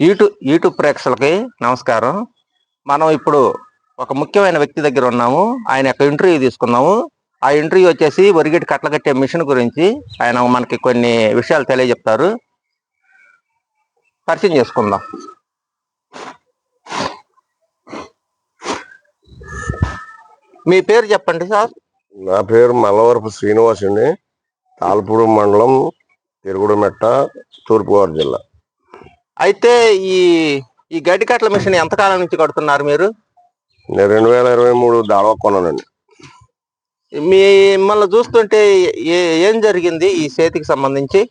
YouTube YouTube ప్రేక్షకులకి నమస్కారం. మనం ఇప్పుడు ఒక ముఖ్యమైన వ్యక్తి దగ్గర ఉన్నాము. ఆయన యొక్క ఇంటర్వ్యూ తీసుకున్నాము ఆ ఇంటర్వ్యూ వచ్చేసి ఒరిగిటి కట్ల కట్టే మిషన్ గురించి ఆయన మనకి కొన్ని విషయాలు తెలియజెప్తారు. పరిచయం చేసుకుందాం. మీ పేరు చెప్పండి సార్. నా పేరు మల్లవరపు శ్రీనివాస్ అండి తాల్పూరు మండలం తిరుగుడుమెట్ట తూర్పుగోదావరి జిల్లా. అయితే ఈ ఈ గడ్డి కట్ల మిషన్ ఎంతకాలం నుంచి కడుతున్నారు మీరు? నేను రెండు వేల ఇరవై మూడు దాడవ కొన్నానండి. మిమ్మల్ని చూస్తుంటే ఏ- ఏం జరిగింది ఈ చేతికి సంబంధించి?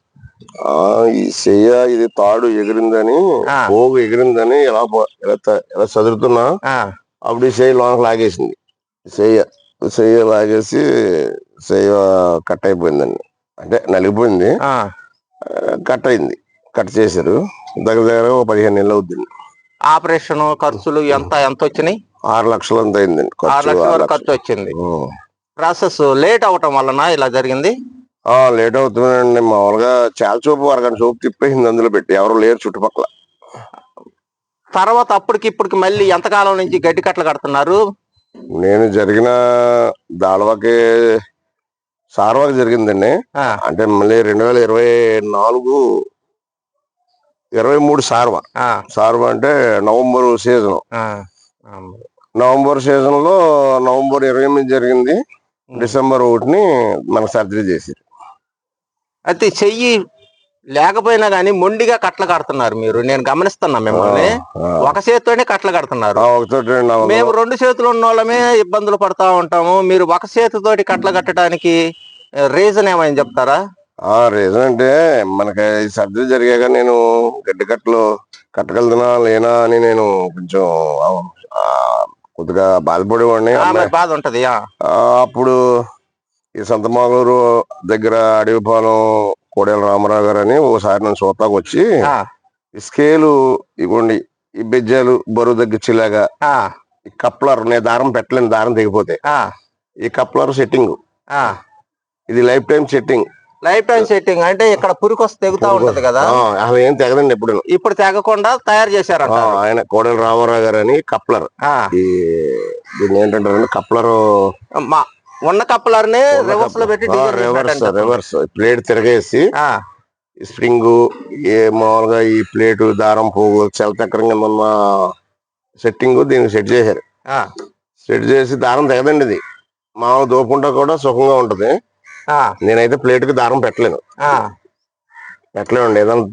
ఈ చెయ్య ఇది తాడు ఎగిరిందని. పోగు ఎగిరిందని ఎలా ఎలా చదువుతున్నా అప్పుడు ఈ చెయ్యి లోనకి లాగేసింది. చెయ్య చెయ్య లాగేసి చెయ్య కట్ అయిపోయిందండి. అంటే నలిగిపోయింది. కట్ అయింది. కట్ చేశారు. దగ్గర దగ్గర ఒక పదిహేను నెలలు అవుతుంది ఆపరేషన్ ఖర్చులు ఎంత ఎంత వచ్చినాయి ఆరు లక్షలు అంత అయిందండి ఆరు ఖర్చు లక్షల ఆరు వరకు లక్షలు. ఖర్చు వచ్చింది. ఉం. ప్రాసెస్ లేట్ అవటం వలన ఇలా జరిగింది? ఆ లేట్ అవుతుందండి. మామూలుగా చాలా చూపు అరగంట చూపు తిప్పేసింది అందులో పెట్టి. ఎవరు లేరు చుట్టుపక్కల. తర్వాత అప్పటికి ఇప్పటికి మళ్ళీ ఎంతకాలం నుంచి గడ్డి కట్టలు కడుతున్నారు? నేను జరిగిన దాడవకి సార్వాకి జరిగిందండి. ఆ, అంటే మళ్ళీ రెండు వేల ఇరవై నాలుగు ఇరవై మూడు సార్వ. సార్వ అంటే నవంబర్ సీజన్. నవంబర్ సీజన్లో నవంబర్ ఇరవై ఎనిమిది జరిగింది. డిసెంబర్ ఒకటిని మన సర్జరీ చేశారు. అయితే చెయ్యి లేకపోయినా గానీ మొండిగా కట్టలు కడుతున్నారు మీరు. నేను గమనిస్తున్నా మిమ్మల్ని. ఒక చేతితోనే కట్టలు కడుతున్నారు. మేము రెండు చేతులు ఉన్న వాళ్ళమే ఇబ్బందులు పడతా ఉంటాము. మీరు ఒక చేతితోటి కట్టలు కట్టడానికి రీజన్ ఏమైనా చెప్తారా? రీజన్ అంటే మనకి సర్జరీ జరిగాక నేను గడ్డి కట్టలు కట్టగలుగుతున్నా లేనా అని నేను కొంచెం కొద్దిగా బాధపడేవాడిని. బాధ ఉంటది అప్పుడు ఈ సంతమాగూరు దగ్గర అడవిపాలెం కోడేల రామారావు గారు అని ఒకసారి నన్ను చూస్తాకు వచ్చి ఈ స్కేలు ఇవ్వండి ఈ బెజ్జాలు బరువు తగ్గించేలాగా ఈ కప్లర్ నేను దారం పెట్టలేని దారం తెగిపోతే. ఆ, ఈ కప్లర్ సెట్టింగ్. ఇది life time setting. Life time setting అంటే ఇక్కడ పురికొస్తే తెగుతా ఉంటది కదా. అసలు ఏం తెగదండి ఎప్పుడు ఇప్పుడు తెగకుండా తయారు చేశారంట ఆయన కోడెల రామారావు గారు అని కప్లర్ ఈ దీన్ని ఏంటంటారంటే కప్లర్ ఉన్న కప్పలర్ని రివర్స్లో పెట్టి రివర్స్. రివర్స్ ప్లేట్ తిరగేసి స్ప్రింగ్ ఏ మామూలుగా ఈ ప్లేట్ దారం పోగు చలచక్రం కింద ఉన్న సెట్టింగ్ దీనికి సెట్ చేశారు. ఆ, సెట్ చేసి దారం తెగదండి ఇది. మామూలు దోపుకుంటా కూడా సుఖంగా ఉంటది. నేనైతే ప్లేట్కి దారం పెట్టలేను. ఆ, పెట్టలేమండి. ఏదైనా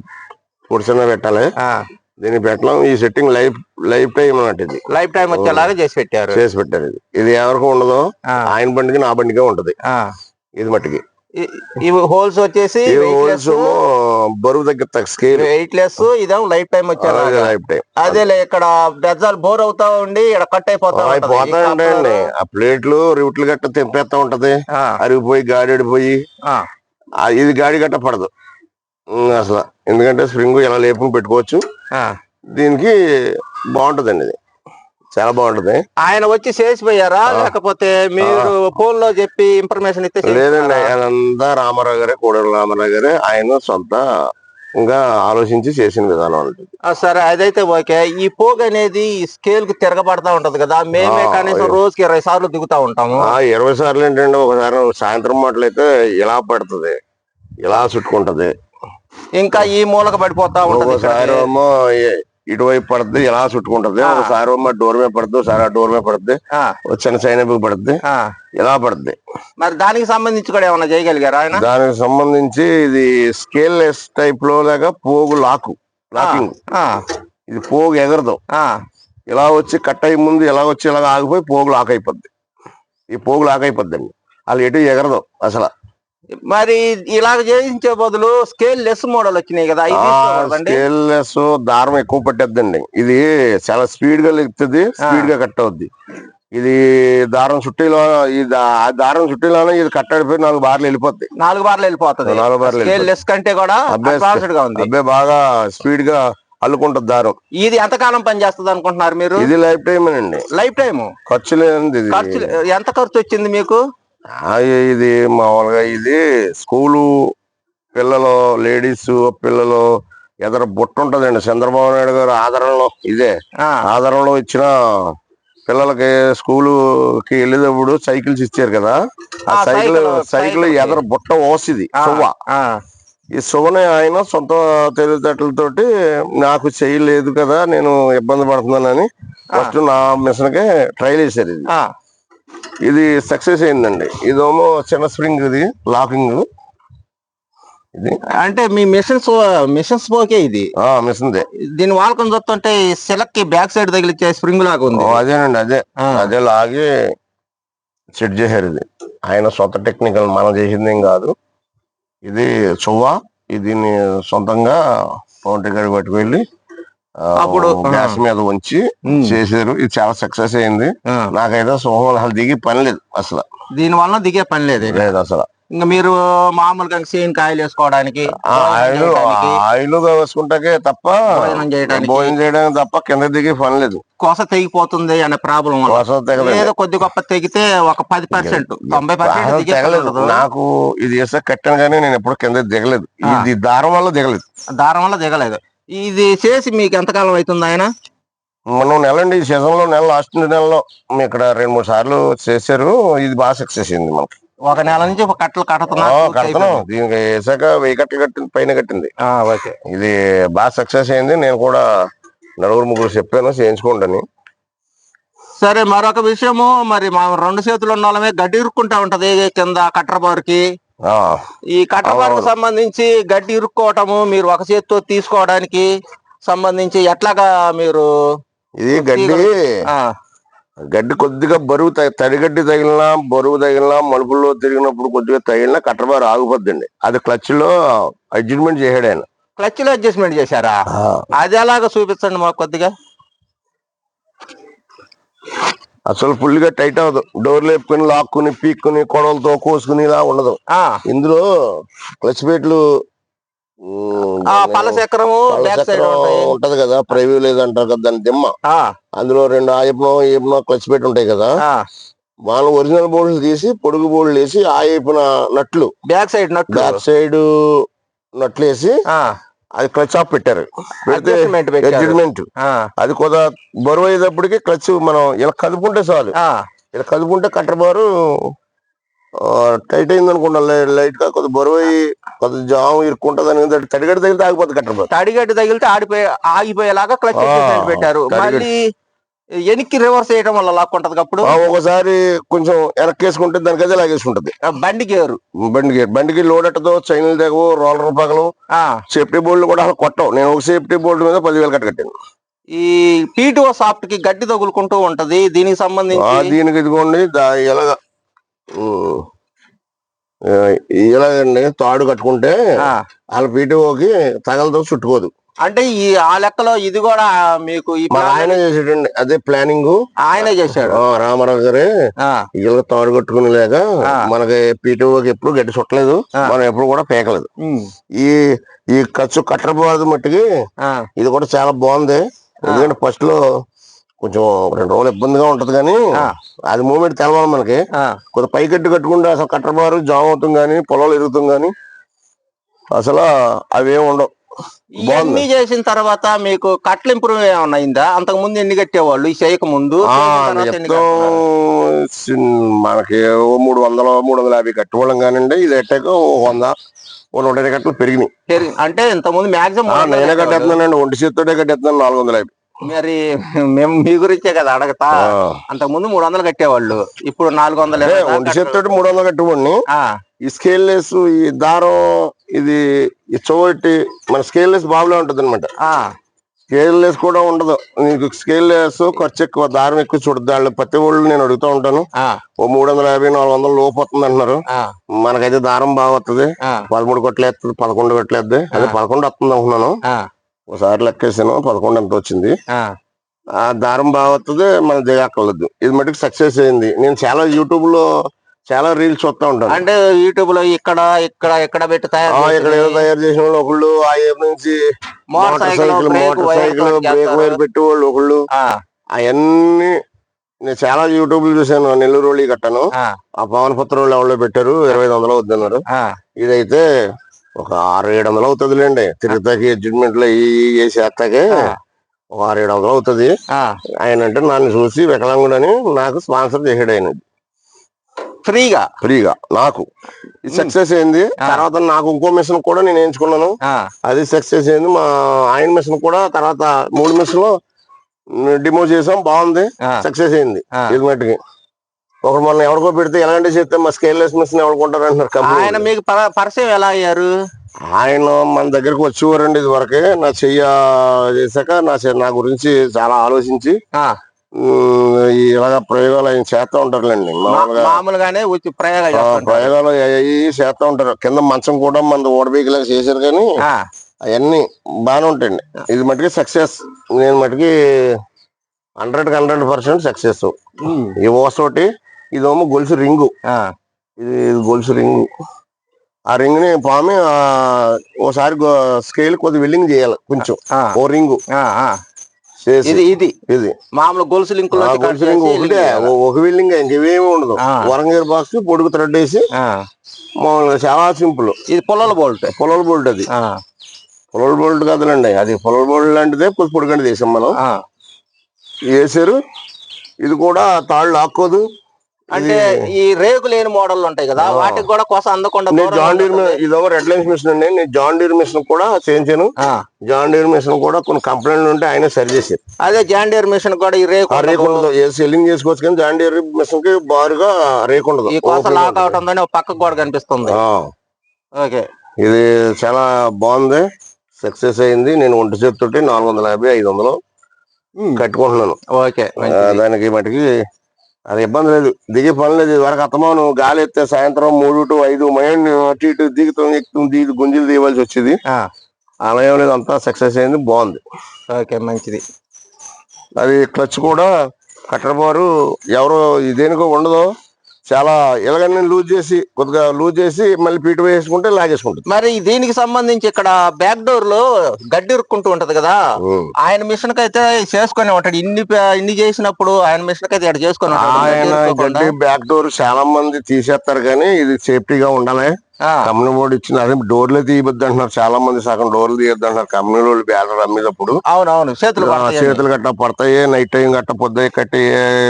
పురుషన పెట్టాలి. ఆ. దీన్ని పెట్టలేం ఈ సెట్టింగ్ లైఫ్ లైఫ్ టైం అన్నట్టు ఇది లైఫ్ టైం వచ్చేలాగా చేసి పెట్టారు. చేసి పెట్టారు ఇది. ఇది ఎవరికి ఉండదు ఆయన బండికి నా బండికే ఉంటది. ఆ. ఇది మట్టికి. ఇవి హోల్స్ వచ్చేసి ఈ హోల్స్ బరువు దగ్గర స్కేల్ వెయిట్ లెస్ ఇదేమో లైఫ్ టైం వచ్చేలాగా లైఫ్ టైం అదేలే ఇక్కడ బెజ్జాలు బోర్ అవుతా ఉండి ఇక్కడ కట్ అయిపోతా పోతా ఉంటాయండి ఆ ప్లేట్లు రివుట్లు గట్ట తెంపేస్తా ఉంటది. ఆ, అరిగిపోయి గాడిపోయి ఆ, ఇది గాడి గట్ట పడదు. అసలు. ఎందుకంటే స్ప్రింగ్ ఇలా లేపుకుని పెట్టుకోవచ్చు. ఆ. దీనికి బాగుంటదండి ఇది. చాలా బాగుంటది. ఆయన వచ్చి చేసిపోయారా? లేకపోతే మీరు ఫోన్లో చెప్పి ఇన్ఫర్మేషన్ ఇస్తే లేదండి చేయించుకున్నారా? ఆయనంతా రామారావు గారే కోడెల రామారావు గారే ఆయన సొంత ఇంకా ఆలోచించి చేసిన విధానం ఉంటుంది సరే అదైతే ఓకే. ఈ పోగ్ అనేది ఈ స్కేల్కి తిరగబడతా ఉంటది కదా మేమే కనీసం రోజుకి ఇరవై సార్లు దిగుతా ఉంటాము. ఆ ఇరవై సార్లు ఏంటంటే ఒకసారి సాయంత్రం మాటలైతే ఇలా పడుతుంది ఇలా చుట్టుకుంటది. ఇంకా ఈ మూలక పడిపోతా ఉంటది ఇటువైపు పడుతుంది ఇలా చుట్టుకుంటది. ఒకసారి డోర్ మీద పడుతుంది ఒకసారి ఆ డోర్ మీద పడుతుంది చిన్న సైనపు పడుతుంది ఆ. ఇలా పడుతుంది. మరి దానికి సంబంధించి కూడా ఏమైనా చేయగలిగారా ఆయన? దానికి సంబంధించి ఇది స్కేల్ లెస్ టైప్లో లాగా పోగు లాకు లాకింగ్. ఆ, ఇది పోగు ఎగరదు. ఇలా వచ్చి కట్ అయ్యి ముందు ఇలా వచ్చి ఇలా ఆగిపోయి పోగు లాక్ అయిపోద్ది. ఈ పోగు లాక్ అయిపోద్దండి. వాళ్ళు ఎటు ఎగరదు అసలు. మరి ఇలాగ చేయించే బదులు స్కేల్ లెస్ మోడల్ వచ్చినాయి కదా? స్కేల్ లెస్ దారం ఎక్కువ పట్టేద్దండి. ఇది చాలా స్పీడ్గా లెక్కుతుంది స్పీడ్గా కట్ అవుద్ది. ఇది దారం చుట్టీలో ఈ దారం చుట్టీలోనే ఇది కట్ అయిపోయి నాలుగు బార్లు వెళ్ళిపోద్ది నాలుగు బార్లు వెళ్ళిపోతుంది. నాలుగు బార్లు స్కేల్. లెస్ కంటే కూడా అబ్బాయి బాగా స్పీడ్గా అల్లుకుంటది దారం ఇది ఎంతకాలం పని చేస్తుంది అనుకుంటున్నారు మీరు? ఇది లైఫ్ టైం అండి లైఫ్ టైం ఖర్చు ఖర్చు ఎంత ఖర్చు వచ్చింది మీకు? ఇది మామూలుగా ఇది స్కూలు పిల్లలు లేడీస్ పిల్లలు ఎదర బుట్ట ఉంటదండి. చంద్రబాబు నాయుడు గారు ఆదరణలో ఇదే. ఆ, ఆధారంలో ఇచ్చిన పిల్లలకి స్కూలు కి వెళ్ళేటప్పుడు సైకిల్స్ ఇచ్చారు కదా. ఆ సైకిల్ సైకిల్, ఎదర బుట్ట ఓసిది సువ్వ. ఆ, ఈ సువ్వని ఆయన సొంత తెలివితేటలతోటి నాకు చేయలేదు కదా నేను ఇబ్బంది పడుతున్నానని ఫస్ట్ నా మిషన్కి ట్రైల్ వేసారు ఇది. ఇది సక్సెస్ అయిందండి. ఇదేమో చిన్న స్ప్రింగ్ ఇది లాకింగ్ ఇది. అంటే మీ మిషన్స్ మిషన్స్ పోకే ఇది? ఆ మిషన్ దే దీని వాడకం చూస్తుంటే సిలక్కి బ్యాక్ సైడ్ తగిలిచ్చే స్ప్రింగ్ లాగా ఉంది. అదేనండి అదే. అదే లాగి సెట్ చేశారు ఇది. ఆయన సొంత టెక్నికల్ మనం చేసింది ఏం కాదు. ఇది చువ్వ ఇది దీన్ని సొంతంగా పౌంటరీ గడి పట్టుకెళ్ళి ఆ, అప్పుడు. గ్యాస్ మీద ఉంచి చేశారు. ఇది చాలా సక్సెస్ అయింది. నాకైతే సింహం అసలు దిగి పని లేదు అసలు. దీని వలన దిగే పని లేదు. లేదు అసలు. ఇంకా మీరు మామూలుగా సీన్ కాయలు వేసుకోవడానికి ఆయిల్ ఆయిల్ వేసుకుంటాకే తప్ప భోజనం చేయడానికి భోజనం చేయడానికి తప్ప కింద దిగి పని లేదు. కొస తెగిపోతుంది అనే ప్రాబ్లం ఏదో కొద్ది గొప్ప తెగితే ఒక పది పర్సెంట్ తొంభై పర్సెంట్ తెగలేదు. నాకు ఇది వేసా కట్టాను కానీ నేను ఎప్పుడు కింద దిగలేదు. ఇది దారం వల్ల దిగలేదు. దారం వల్ల దిగలేదు. ఇది చేసి మీకు ఎంతకాలం అవుతుంది ఆయన మనం నెల అండి ఈ సీజన్లో నెల లాస్ట్ నెలలో ఇక్కడ రెండు మూడు సార్లు చేశారు. ఇది బాగా సక్సెస్ అయింది మనకి. ఒక నెల నుంచి ఒక కట్టలు కడుతున్నా ఆ, కడతాను దీనికి వేసాక వెయ్యి కట్టలు కట్టింది పైన కట్టింది. ఓకే. ఇది బాగా సక్సెస్ అయింది. నేను కూడా నలుగురు ముగ్గురు చెప్పాను చేయించుకోండి సరే మరొక విషయము. మరి మా రెండు చేతులు ఉన్న వాళ్ళమే గడ్డి ఇరుక్కుంటా ఉంటది కింద కట్టర్ బారుకి. ఈ కట్టర్ బారుకు అవునవును. సంబంధించి గడ్డి ఇరుక్కోవటము మీరు ఒక చేతితో తీసుకోవడానికి సంబంధించి ఎట్లాగా మీరు ఇది గడ్డి గడ్డి కొద్దిగా బరువు తడిగడ్డి తగిలినా బరువు తగిలినా మలుపుల్లో తిరిగినప్పుడు కొద్దిగా తగిలినా కట్టబారు ఆగిపోద్దండి. అది క్లచ్లో అడ్జస్ట్మెంట్ చేశాడు ఆయన. క్లచ్లో అడ్జస్ట్మెంట్ చేశారా? అది ఎలాగో చూపించండి మాకు కొద్దిగా? అసలు ఫుల్గా టైట్ అవ్వదు. డోర్ లేపుకొని లాక్కుని పీక్కుని కొడవలతో కోసుకుని ఇలా ఉండదు. ఆ. ఇందులో క్లచ్ ప్లేట్లు ఉంటది కదా ప్రైవేట్ లేదంటారు కదా దాని దిమ్మ. ఆ, అందులో రెండు ఆయపనో ఏపనో క్లచ్ ప్లేట్ ఉంటాయి కదా. ఆ, వాళ్ళు ఒరిజినల్ బోల్డ్లు తీసి పొడుగు బోల్డ్లు వేసి ఆ ఏపున నట్లు. బ్యాక్ సైడ్ నట్లు. బ్యాక్ సైడ్ నట్లు వేసి ఆ, అది క్లచ్ ఆఫ్ పెట్టారు. పెడితే అడ్జస్ట్మెంట్ అది కొద్దిగా బరువు అయ్యేటప్పటికి క్లచ్ మనం ఇలా కదుపుకుంటే చాలు. ఆ, ఇలా కదుపుకుంటే కట్టర్ బారు టైట్ అయింది అనుకుంటా లైట్గా కొద్ది బరువు అయ్యి కొద్ది జాము ఇరుక్కుంటది అని తడిగడి తగిలితే ఆగిపోతుంది కట్టర్ బారు. తడిగడ్డి తగిలితే ఆడిపోయి ఆగిపోయేలాగా క్లచ్ పెట్టారు. తడిగడ్డి. మళ్ళీ వెనక్కి రివర్స్ చేయడం వల్ల లాక్కుంటది అప్పుడు ఒకసారి కొంచెం వెనక్కేసుకుంటే దానికి అదే లాగేసుకుంటది. ఆ, బండి గేరు. బండికి లోడ్ ఎట్టదు చైన్లు తెగవు రోలర్ పగలు. ఆ, సేఫ్టీ బోర్డులు కూడా అసలు కొట్టవు. నేను ఒక సేఫ్టీ బోర్డు మీద పదివేలు కట్ట కట్టాను ఈ పీటీఓ సాఫ్ట్కి గడ్డి తగులుకుంటూ ఉంటది. దీనికి సంబంధించి దీనికి ఇదిగోండి ఎలాగ? ఇలాగండి తాడు కట్టుకుంటే వాళ్ళ పీటీఓకి తగలతో చుట్టుకోదు. అంటే ఈ ఆ లెక్కలో ఇది కూడా మీకు ఆయన చేసేటండి అదే ప్లానింగ్ ఆయనే చేశాడు. రామారావు గారే ఆ, ఇలా తాడు కట్టుకుని లేక. మనకి పీటీఓకి ఎప్పుడు గడ్డి చుట్టలేదు. మనం ఎప్పుడు కూడా పేకలేదు. ఈ ఈ ఖర్చు కట్టబోదు మట్టికి ఇది కూడా చాలా బాగుంది. ఎందుకంటే ఫస్ట్లో కొంచెం రెండు రోజులు ఇబ్బందిగా ఉంటది కానీ. అది మూమెంట్ తెలవాలి మనకి. కొంత పైకెట్టు కట్టుకుంటే అసలు కట్టబారు జామ్ అవుతుంది కానీ పొలాలు ఎరుగుతుంది కానీ అసలు అవేం ఉండవు. ఇవన్నీ చేసిన తర్వాత మీకు కట్ల ఇంప్రూవ్ ఏమన్నా అయిందా? అంతకు ముందు ఎన్ని కట్టేవాళ్ళు? ఈ చేయక ముందు మనకి మూడు వందల మూడు వందల యాభై కట్టుకోవడం కానివ్వండి ఇది ఎట్టాక వంద నూట ఇరవై కట్టలు పెరిగినాయి. పెరిగి- అంటే ఇంత ముందు మాక్సిమం నేనే కట్టేస్తున్నానండి. ఒంటి చేత్తోటే కట్టేస్తున్నాను నాలుగు వందల యాభై. మరి మేము మీ గురించే కదా అడగతా. అంతకు ముందు మూడు వందలు కట్టేవాళ్ళు. ఇప్పుడు నాలుగు వందలు ఒంటి చేత్తోటి మూడు వందలు కట్టుకోండి ఆ, ఈ స్కేల్ లెస్ ఈ దారం ఇది చోటి మన స్కేల్ లెస్ బాబులే ఉంటది అనమాట ఆ, స్కేల్ లెస్ కూడా ఉండదు. నీకు స్కేల్ లెస్ ఖర్చు ఎక్కువ దారం ఎక్కువ చూడదు వాళ్ళు ప్రతి వాళ్ళు నేను అడుగుతూ ఉంటాను. ఓ మూడు వందల యాభై నాలుగు వందలు లోపు వస్తుంది అంటున్నారు. మనకైతే దారం బాగా వస్తుంది పదమూడు కొట్లు వేస్తుంది పదకొండు కొట్లు వేద్ది అదే పదకొండు వస్తుంది అనుకున్నాను. ఒకసారి లెక్కేసాను పదకొండు ఎంత వచ్చింది? ఆ, ఆ దారం బాగా వస్తుంది మన దిగక్కర్లేదు. ఇది మటుకు సక్సెస్ అయింది. నేను చాలా యూట్యూబ్లో చాలా రీల్స్ చూస్తా ఉంటాను అంటే యూట్యూబ్లో ఇక్కడ ఇక్కడ ఇక్కడ పెట్టి తయారు ఆ, ఇక్కడ ఏదో తయారు చేసిన వాళ్ళు ఒకళ్ళు ఆ ఏపు నుంచి motor cycle motor brake. Wire పెట్టేవాళ్ళు ఒకళ్ళు. అవన్నీ నేను చాలా యూట్యూబ్లో చూసాను నెల్లూరు వాళ్ళు కట్టాను. ఆ, పవన్ పుత్ర వాళ్ళు ఎవరో పెట్టారు? ఇరవై ఐదు వందలు ఆ, ఇదైతే ఒక ఆరు ఏడు వందలు అవుతుందిలేండి. తిరుగుతాకి అడ్జస్ట్మెంట్లో ఆ. ఒక ఆరు ఏడు వందలు అవుతుంది. ఆయన అంటే నన్ను చూసి వికలాంగుడని నాకు స్పాన్సర్ చేసాడు ఆయన. ఫ్రీగా. ఫ్రీగా నాకు. సక్సెస్ అయింది. తర్వాత నాకు ఇంకో మిషన్ కూడా నేను ఎంచుకున్నాను అది సక్సెస్ అయింది మా ఆయన మిషన్ కూడా తర్వాత మూడు మిషన్ డిమో చేసాం బాగుంది. సక్సెస్ అయింది. ఇది మట్టుకి ఒకరు మొన్న ఎవరికో పెడితే ఎలాంటి చెప్తే మా స్కేల్లెస్ మిషన్ ఎవరు కొంటారు అంటున్నారు ఆయన మీకు పర- పరిచయం ఎలా అయ్యారు? ఆయన మన దగ్గరకు వచ్చేవారండి ఇది వరకే నా చెయ్య చేశాక నా నా గురించి చాలా ఆలోచించి ఇలాగ ప్రయోగాలు ఆయన చేస్తా ఉంటారులేండి. మామూలుగానే వచ్చి ప్రయోగాలు. ప్రయోగాలు అవి చేస్తా ఉంటారు. కింద మంచం కూడా మన ఓడబీకిలాగా చేశారు కానీ అవన్నీ బాగానే ఉంటాయండి. ఇది మటుకి సక్సెస్ నేను మటుకి హండ్రెడ్ హండ్రెడ్ పర్సెంట్ సక్సెస్ ఈ ఓసోటి ఇదేమో గొలుసు రింగు. ఇది గొలుసు రింగు. ఆ రింగ్ని పామి ఓసారి స్కేల్ కొద్ది వెల్లింగ్ చేయాలి కొంచెం. ఓ రింగు. ఇది ఇది. ఇది. మామూలు గొలుసు రింగ్ ఒకటే. ఒక వెల్లింగ్ ఇంకేమీ ఉండదు. వరంగీర్ బాక్స్ పొడుగు థ్రెడ్ వేసి మామూలుగా చాలా సింపుల్. ఇది పుల్లల బోల్ట్. పొలల బోల్ట్ అది. పొలల బోల్ట్ కాదులండి. అది పొలల బోల్ట్ లాంటిదే కొద్ది పొడుగండి తీసాం మనం. వేసారు. ఇది కూడా తాళ్ళు లాక్కోదు. అంటే ఈ రేకు లేని మోడల్ ఉంటాయి కదా వాటికి కూడా కోసం అందకుండా జాన్ డీర్. ఇదొక రెడ్ లైన్స్ మిషన్ అండి. నేను జాన్ డీర్ మిషన్ కూడా చేయించాను ఆ, జాన్ డీర్ మిషన్ కూడా కొన్ని కంప్లైంట్లు ఉంటే ఆయన సరి చేశారు. అదే జాండియర్ మిషన్ కూడా ఈ రేకు రేకు ఉండదు. సెల్లింగ్ చేసుకోవచ్చు కానీ జాన్ డీర్ మిషన్కి బారుగా రేకు ఉండదు. ఈ కోస లాక్. అవుట్ ఉందని పక్కకు కూడా కనిపిస్తుంది. ఓకే. ఇది చాలా బాగుంది. సక్సెస్ అయింది. నేను ఒంటి చేతితోటి నాలుగు వందల యాభై ఐదు వందలు కట్టుకుంటున్నాను. ఓకే. దానికి మటుకి అది ఇబ్బంది లేదు. దిగే పని లేదు. వరకు అత్తమాను గాలి ఎత్తే సాయంత్రం మూడు టు ఐదు మైండ్ అటు ఇటు దిగుతాం ఎక్కుతాం దిగి గుంజలు తీయవలసి వచ్చేది. ఆ, అలా ఏం లేదు. అంతా సక్సెస్ అయింది. బాగుంది. ఓకే మంచిది. అది క్లచ్ కూడా కట్టర్ బారు ఎవరు దేనికో ఉండదు చాలా ఎలాగైనా లూజ్ చేసి కొద్దిగా లూజ్ చేసి మళ్ళీ పీటు వేసుకుంటే లాగేసుకుంటుంది మరి దీనికి సంబంధించి ఇక్కడ బ్యాక్ డోర్లో గడ్డి ఇరుక్కుంటూ ఉంటది కదా. ఆయన మిషన్కి అయితే చేసుకొని ఉంటాడు ఇన్ని ఇన్ని చేసినప్పుడు ఆయన మిషన్కి అయితే ఇక్కడ చేసుకొని ఆయన. గడ్డి బ్యాక్ డోర్ చాలా మంది తీసేస్తారు కానీ ఇది సేఫ్టీగా ఉండాలి బోర్డు ఇచ్చింది. అదే డోర్లే తీయబద్దు అంటున్నారు. చాలా మంది సగం డోర్లు తీయొద్దు అంటున్నారు. కంపెనీ వాళ్ళు బ్యానర్ అమ్మేటప్పుడు అవును అవును చేతులు చేతులు గట్ట పడతాయి నైట్ టైం గట్ట పొద్దుయ్య కట్టి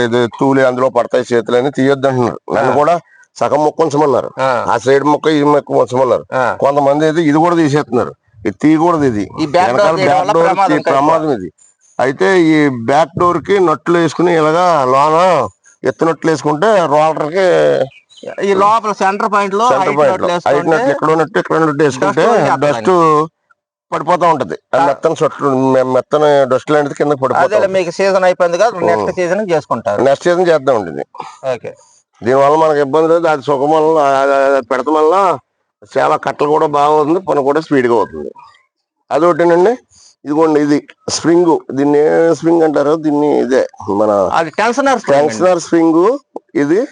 ఇది తూలి అందులో పడతాయి చేతులు అని తీయొద్దు అంటున్నారు. నన్ను కూడా సగం మొక్క ఉంచమన్నారు. ఆ, సైడ్ మొక్క ఈ మొక్క ఉంచమన్నారు. కొంతమంది అయితే ఇది కూడా తీసేస్తున్నారు. ఇది తీయకూడదు ఇది. వెనకాల ప్రమాదం ఇది. అయితే ఈ బ్యాక్ డోర్కి నట్లు వేసుకుని ఇలాగా లోన ఎత్తు నట్లు వేసుకుంటే రోలర్కి ఈ లోపల సెంటర్ పాయింట్లో సెంటర్ పాయింట్లో. నట్లు ఉన్నట్టు ఇక్కడ ఉన్నట్టు వేసుకుంటే. డస్ట్ పడిపోతా ఉంటది. ఆ. మెత్తని సొట్లు మె- మెత్తని డస్ట్ లాంటిది కింద అదే పడిపోతుంది మీకు సీజన్ అయిపోయింది కదా నెక్స్ట్ సీజన్ చేసుకుంటారు. నెక్స్ట్ సీజన్ చేద్దాం ఉంటుంది. ఓకే. దీనివల్ల మనకి ఇబ్బంది లేదు. అది సుఖం వల్ల పెడతాం వల్ల చాలా కట్టలు కూడా బాగుంది పని కూడా స్పీడ్గా అవుతుంది. అదొకటేనండి. ఇదిగోండి ఇది స్ప్రింగ్. దీన్ని స్ప్రింగ్ అంటారు. దీన్ని ఇదే మన టెన్షనర్ స్ప్రింగ్. ఇది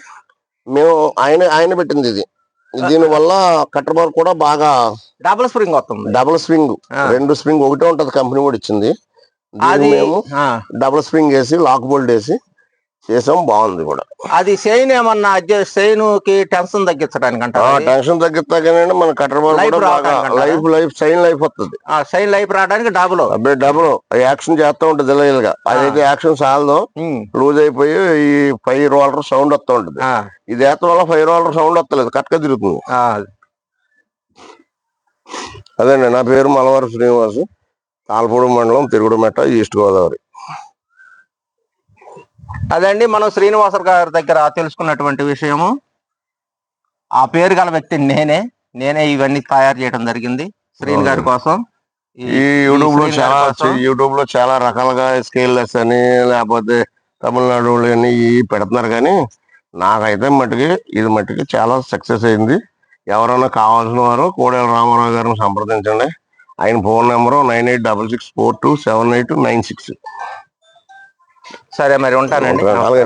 మేము ఆయన ఆయన పెట్టింది ఇది. దీని వల్ల కట్టర్ బార్ కూడా బాగా డబుల్ స్ప్రింగ్ వస్తుంది. Double spring. రెండు స్ప్రింగ్ ఒకటే ఉంటది కంపెనీ కూడా ఇచ్చింది. మేము డబుల్ స్ప్రింగ్ వేసి లాక్ బోల్ట్ వేసి చేసాం బాగుంది కూడా. అది చైన్ ఏమన్నా చైన్కి టెన్షన్ తగ్గించడానికి ఆ అంటారు టెన్షన్ తగ్గిస్తాగానే మన cutter? Life life sign life వస్తుంది. చైన్ లైఫ్ రావడానికి డబుల్. అబ్బాయి డబుల్. యాక్షన్ చేస్తా ఉంటుంది ఇలాగా అదైతే యాక్షన్ చాలదు లూజ్ అయిపోయి ఈ ఫైవ్ రోలర్ సౌండ్ వస్తూ ఉంటుంది. ఇది వేస్తాం వల్ల ఫైవ్ రోలర్ సౌండ్ వస్తలేదు కట్క తిరుగుతుంది. అదేండి నా పేరు మలవారి శ్రీనివాస్. తాల్పూడి మండలం తిరుగుడుమెట్ట ఈస్ట్ గోదావరి. అదండి మనం శ్రీనివాస గారి దగ్గర తెలుసుకున్నటువంటి విషయము. ఆ పేరు గల వ్యక్తి నేనే. నేనే ఇవన్నీ తయారు చేయడం జరిగింది శ్రీని గారి కోసం. ఈ యూట్యూబ్లో చాలా. యూట్యూబ్లో చాలా రకాలుగా స్కేల్ లెస్ అని లేకపోతే తమిళనాడు అని ఇవి పెడుతున్నారు కానీ నాకైతే మట్టుకి ఇది మట్టుకి చాలా సక్సెస్ అయింది. ఎవరైనా కావాల్సిన వారు కోడేల రామారావు గారిని సంప్రదించండి. ఆయన phone number nine eight double six four two seven eight nine six. సరే మరి ఉంటానండి. అలాగే